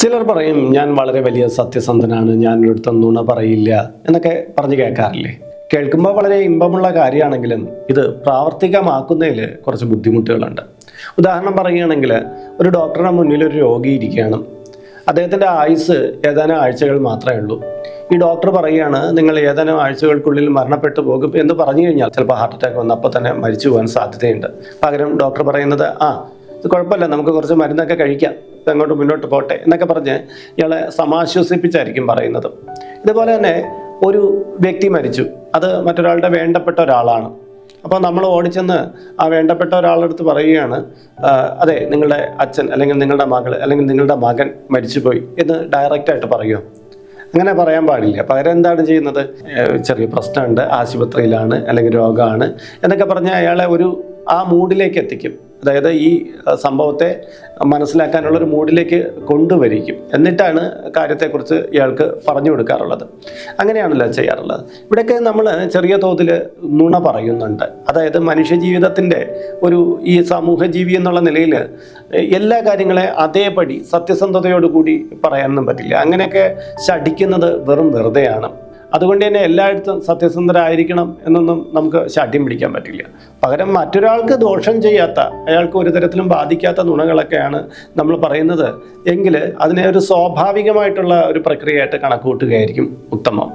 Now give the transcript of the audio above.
ചിലർ പറയും ഞാൻ വളരെ വലിയ സത്യസന്ധനാണ് ഞാൻ ഒരിടത്തും നുണ പറയില്ല എന്നൊക്കെ പറഞ്ഞു കേൾക്കാറില്ലേ? കേൾക്കുമ്പോൾ വളരെ ഇമ്പമുള്ള കാര്യമാണെങ്കിലും ഇത് പ്രാവർത്തികമാക്കുന്നതിൽ കുറച്ച് ബുദ്ധിമുട്ടുകളുണ്ട്. ഉദാഹരണം പറയുകയാണെങ്കിൽ ഒരു ഡോക്ടറുടെ മുന്നിൽ ഒരു രോഗി ഇരിക്കുകയാണ്. അദ്ദേഹത്തിന്റെ ആയുസ് ഏതാനും ആഴ്ചകൾ മാത്രമേ ഉള്ളൂ. ഈ ഡോക്ടർ പറയുകയാണ് നിങ്ങൾ ഏതാനും ആഴ്ചകൾക്കുള്ളിൽ മരണപ്പെട്ടു പോകും എന്ന് പറഞ്ഞു കഴിഞ്ഞാൽ ചിലപ്പോൾ ഹാർട്ട് അറ്റാക്ക് വന്ന് അപ്പോൾ തന്നെ മരിച്ചു പോകാൻ സാധ്യതയുണ്ട്. പകരം ഡോക്ടർ പറയുന്നത് ആ ഇത് കുഴപ്പമില്ല നമുക്ക് കുറച്ച് മരുന്നൊക്കെ കഴിക്കാം. അങ്ങോട്ട് മുന്നോട്ട് പോട്ടെ എന്നൊക്കെ പറഞ്ഞ് ഇയാളെ സമാശ്വസിപ്പിച്ചായിരിക്കും പറയുന്നത്. ഇതുപോലെ തന്നെ ഒരു വ്യക്തി മരിച്ചു. അത് മറ്റൊരാളുടെ വേണ്ടപ്പെട്ട ഒരാളാണ്. അപ്പോൾ നമ്മൾ ഓടിച്ചെന്ന് ആ വേണ്ടപ്പെട്ട ഒരാളെടുത്ത് പറയുകയാണ് അതെ നിങ്ങളുടെ അച്ഛൻ അല്ലെങ്കിൽ നിങ്ങളുടെ മകൾ അല്ലെങ്കിൽ നിങ്ങളുടെ മകൻ മരിച്ചുപോയി എന്ന് ഡയറക്റ്റായിട്ട് പറയുമോ അങ്ങനെ പറയാൻ പാടില്ല. പകരം എന്താണ് ചെയ്യുന്നത്? ചെറിയ പ്രശ്നമുണ്ട്. ആശുപത്രിയിലാണ് അല്ലെങ്കിൽ രോഗമാണ് എന്നൊക്കെ പറഞ്ഞ് അയാളെ ഒരു ആ മൂഡിലേക്ക് എത്തിക്കും. അതായത് ഈ സംഭവത്തെ മനസ്സിലാക്കാനുള്ള ഒരു മൂഡിലേക്ക് കൊണ്ടുവരിക്കും എന്നിട്ടാണ് കാര്യത്തെക്കുറിച്ച് ഇയാൾക്ക് പറഞ്ഞു കൊടുക്കാറുള്ളത്. അങ്ങനെയാണല്ലോ ചെയ്യാറുള്ളത്. ഇവിടെയൊക്കെ നമ്മൾ ചെറിയ തോതിൽ നുണ പറയുന്നുണ്ട്. അതായത് മനുഷ്യജീവിതത്തിന്റെ ഒരു ഈ സമൂഹ ജീവി എന്നുള്ള നിലയിൽ എല്ലാ കാര്യങ്ങളെ അതേപടി സത്യസന്ധതയോടുകൂടി പറയാനൊന്നും പറ്റില്ല. അങ്ങനെയൊക്കെ ശഠിക്കുന്നത് വെറും വെറുതെയാണ്. അതുകൊണ്ട് തന്നെ എല്ലായിടത്തും സത്യസന്ധരായിരിക്കണം എന്നൊന്നും നമുക്ക് ശാഠ്യം പിടിക്കാൻ പറ്റില്ല. പകരം മറ്റൊരാൾക്ക് ദോഷം ചെയ്യാത്ത അയാൾക്ക് ഒരു തരത്തിലും ബാധിക്കാത്ത നുണകളൊക്കെയാണ് നമ്മൾ പറയുന്നത്. എങ്കിൽ അതിനെ ഒരു സ്വാഭാവികമായിട്ടുള്ള ഒരു പ്രക്രിയയായിട്ട് കണക്കുകൂട്ടുകയായിരിക്കും ഉത്തമം.